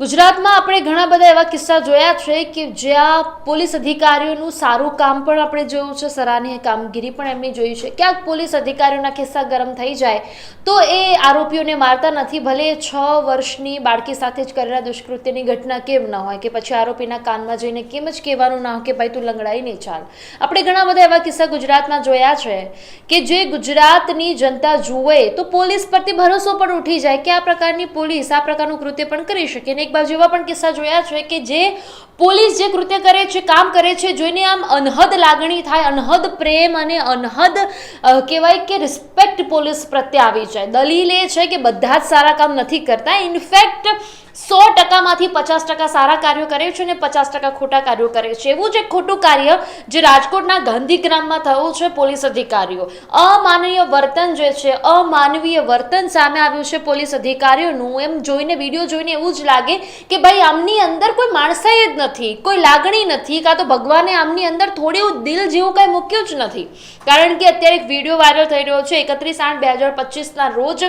ગુજરાતમાં આપણે ઘણા બધા એવા કિસ્સા જોયા છે કે જ્યાં પોલીસ અધિકારીઓનું સારું કામ પણ આપણે જોયું છે, સરાહનીય કામગીરી પણ એમની જોઈ છે. ક્યાંક પોલીસ અધિકારીઓના કિસ્સા ગરમ થઈ જાય તો એ આરોપીઓને મારતા નથી, ભલે છ વર્ષની બાળકી સાથે જ કરેલા દુષ્કૃત્યની ઘટના કેમ ન હોય, કે પછી આરોપીના કાનમાં જઈને કેમ જ કહેવાનું ના હોય કે ભાઈ તું લંગડાઈ નહીં ચાલ. આપણે ઘણા બધા એવા કિસ્સા ગુજરાતમાં જોયા છે કે જે ગુજરાતની જનતા જુએ તો પોલીસ પરથી ભરોસો પણ ઉઠી જાય કે આ પ્રકારની પોલીસ આ પ્રકારનું કૃત્ય પણ કરી શકે અને એક બાજુ એવા પણ કિસ્સા જોયા છે કે જે પોલીસ જે કૃત્ય કરે છે, કામ કરે છે, જોઈને આમ અનહદ લાગણી થાય, અનહદ પ્રેમ અને અનહદ કહેવાય કે રિસ્પેક્ટ પોલીસ પ્રત્યે આવી જાય. દલીલ એ છે કે બધા જ સારા કામ નથી કરતા. ઇનફેક્ટ સો ટકામાંથી પચાસ ટકા સારા કાર્યો કરે છે અને પચાસ ટકા ખોટા કાર્યો કરે છે. એવું જ એક ખોટું કાર્ય જે રાજકોટના ગાંધીગ્રામમાં થયું છે પોલીસ અધિકારીઓ. અમાનવીય વર્તન જે છે, અમાનવીય વર્તન સામે આવ્યું છે પોલીસ અધિકારીઓનું. એમ જોઈને, વીડિયો જોઈને એવું જ લાગે કે ભાઈ આમની અંદર કોઈ માણસાઈ જ નથી, કોઈ લાગણી નથી કાં તો ભગવાને આમની અંદર થોડી દિલ જેવું કાંઈ મૂક્યું જ નથી. કારણ કે અત્યારે એક વીડિયો વાયરલ થઈ રહ્યો છે એકત્રીસ આઠ બે હજાર પચીસના રોજ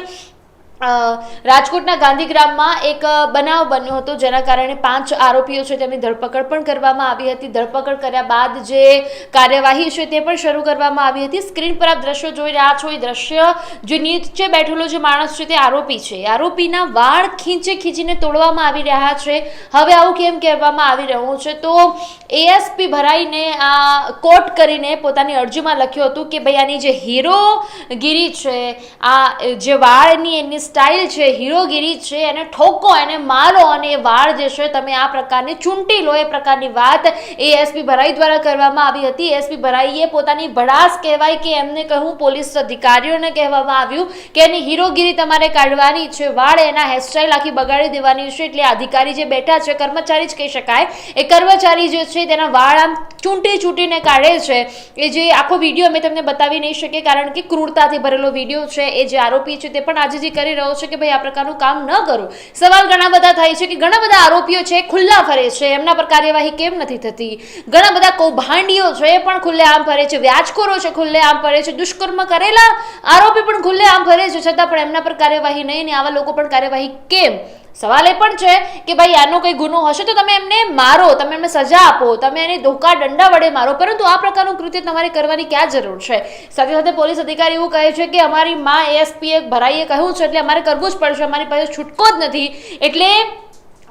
રાજકોટના ગાંધીગ્રામમાં એક બનાવ બન્યો હતો જેના કારણે પાંચ આરોપીઓ છે તેમની ધરપકડ પણ કરવામાં આવી હતી. ધરપકડ કર્યા બાદ જે કાર્યવાહી છે તે પણ શરૂ કરવામાં આવી હતી. સ્ક્રીન પર આપ દ્રશ્યો જોઈ રહ્યા છો. એ દ્રશ્ય જે નીચે બેઠેલો જે માણસ છે તે આરોપી છે. આરોપીના વાળ ખીંચે ખીંચીને તોડવામાં આવી રહ્યા છે. હવે આવું કેમ કહેવામાં આવી રહ્યું છે? તો એએસપી ભરાઈને આ કોટ કરીને પોતાની અરજીમાં લખ્યું હતું કે ભાઈ આની જે હીરોગીરી છે, આ જે વાળની એની સ્ટાઇલ છે, હીરોગીરી છે, એને ઠોકો, એને મારો અને એ વાળ જે છે, તમે આ પ્રકારની ચૂંટી લો. એ પ્રકારની વાત એએસપી ભરાઈ દ્વારા કરવામાં આવી હતી. એસપી ભરાઈએ પોતાની ભડાસ કહેવાય કે એમને કહ્યું પોલીસ અધિકારીઓને કહેવામાં આવ્યું કે એની હીરોગીરી તમારે કાઢવાની છે. વાળ એના હેરસ્ટાઇલ આખી બગાડી દેવાની છે. એટલે અધિકારી જે બેઠા છે, કર્મચારી જ કહી શકાય. એ કર્મચારી જે છે, તેના વાળ આમ ચૂંટી ચૂંટીને કાઢે છે. એ જે આખો વીડિયો અમે તમને બતાવી નહીં શકીએ, કારણ કે ક્રૂરતાથી ભરેલો વીડિયો છે. એ જે આરોપી છે, તે પણ આજે જે કરી રહ્યો છે કે ભાઈ આ પ્રકારનું કામ ન કરો? સવાલ ઘણા બધા થાય છે કે ઘણા બધા આરોપીઓ છે ખુલ્લા ફરે છે. એમના પર કાર્યવાહી કેમ નથી થતી? ઘણા બધા કૌભાંડીઓ છે એ પણ ખુલ્લે આમ ફરે છે. વ્યાજખોરો છે ખુલ્લે આમ ફરે છે. દુષ્કર્મ કરેલા આરોપી પણ ખુલ્લે આમ ફરે છે. છતાં પણ એમના પર કાર્યવાહી નહીં ને આવા લોકો પણ કાર્યવાહી કેમ? સવાલ એ પણ છે કે ભાઈ, આનો કંઈ ગુનો હશે તો તમે એમને મારો, તમે એમને સજા આપો, તમે એને ધોકા દંડા વડે મારો. પરંતુ આ પ્રકારનું કૃત્ય તમારે કરવાની ક્યાં જરૂર છે? સાથે સાથે પોલીસ અધિકારી એવું કહે છે કે અમારી માં એએસપી ભરાઈએ કહ્યું છે, એટલે અમારે કરવું જ પડશે, અમારી પાસે છૂટકો જ નથી. એટલે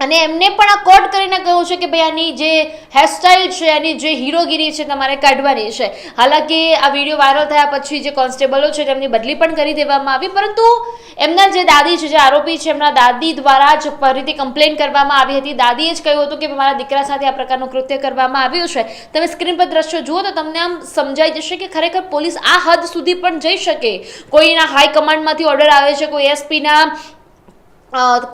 અને એમને પણ આ કોટ કરીને કહ્યું છે કે ભાઈ આની જે હેરસ્ટાઇલ છે, આની જે હીરોગીરી છે તમારે કાઢવાની છે. હાલાકી આ વીડિયો વાયરલ થયા પછી જે કોન્સ્ટેબલો છે તેમની બદલી પણ કરી દેવામાં આવી, પરંતુ એમના જે દાદી છે, જે આરોપી છે, એમના દાદી દ્વારા જ ફરીથી કમ્પ્લેન કરવામાં આવી હતી. દાદીએ જ કહ્યું હતું કે મારા દીકરા સાથે આ પ્રકારનું કૃત્ય કરવામાં આવ્યું છે. તમે સ્ક્રીન પર દ્રશ્યો જુઓ તો તમને આમ સમજાઈ જશે કે ખરેખર પોલીસ આ હદ સુધી પણ જઈ શકે. કોઈના હાઈ કમાન્ડમાંથી ઓર્ડર આવે છે, કોઈ એસપીના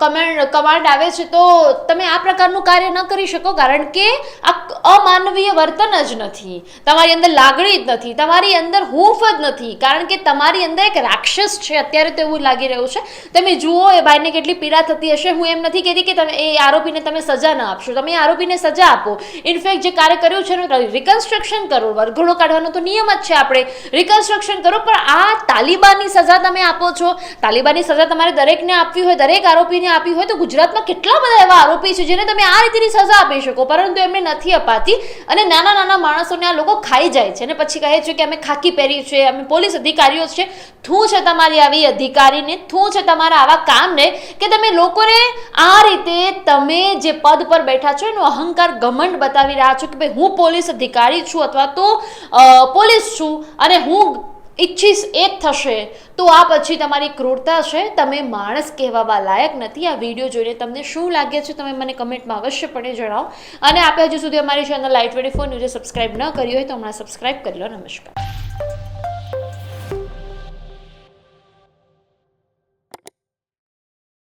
કમેન્ડ કમાન્ડ આવે છે તો તમે આ પ્રકારનું કાર્ય ન કરી શકો કારણ કે આ અમાનવીય વર્તન જ નથી. તમારી અંદર લાગણી જ નથી. તમારી અંદર હૂંફ જ નથી. કારણ કે તમારી અંદર એક રાક્ષસ છે. અત્યારે તો એવું લાગી રહ્યું છે. તમે જુઓ, એ ભાઈને કેટલી પીડા થતી હશે. હું એમ નથી કહેતી કે તમે, એ આરોપીને તમે સજા ન આપશો. તમે આરોપીને સજા આપો. ઇનફેક્ટ જે કાર્ય કર્યું છે એનું રિકન્સ્ટ્રક્શન કરો. વરઘોડો કાઢવાનો તો નિયમ જ છે આપણે. રિકન્સ્ટ્રક્શન કરો. પણ આ તાલિબાનની સજા તમે આપો છો. તાલિબાનની સજા તમારે દરેકને આપવી હોય. દરેક આરોપીને આપી હોય તો ગુજરાતમાં કેટલા બધા એવા આરોપી છે જેને તમે આ રીતની સજા આપી શકો? પરંતુ એમને નથી અપાતી અને નાના નાના માણસોને આ લોકો ખાઈ જાય છે. અને પછી કહે છે કે અમે ખાકી પહેરી છે, અમે પોલીસ અધિકારીઓ છે. થું છે તમારી આવી અધિકારીને, થું છે તમારા આવા કામને કે તમે લોકોને આ રીતે તમે જે પદ પર બેઠા છો એનો અહંકાર ઘમંડ બતાવી રહ્યા છો કે ભાઈ હું પોલીસ અધિકારી છું અથવા તો પોલીસ છું અને હું ઈચ્છીશ એ થશે. તો આ પછી તમારી ક્રૂરતા છે, તમે માણસ કહેવાવા લાયક નથી. આ વીડિયો જોઈને તમને શું લાગે છે તમે મને કમેન્ટમાં અવશ્યપણે જણાવો. અને આપણે હજુ સુધી અમારી ચેનલ લાઈટ ટ્વેન્ટી ફોર ન્યૂઝે સબસ્ક્રાઈબ ન કરી હોય તો હમણાં સબસ્ક્રાઇબ કરી લો. નમસ્કાર.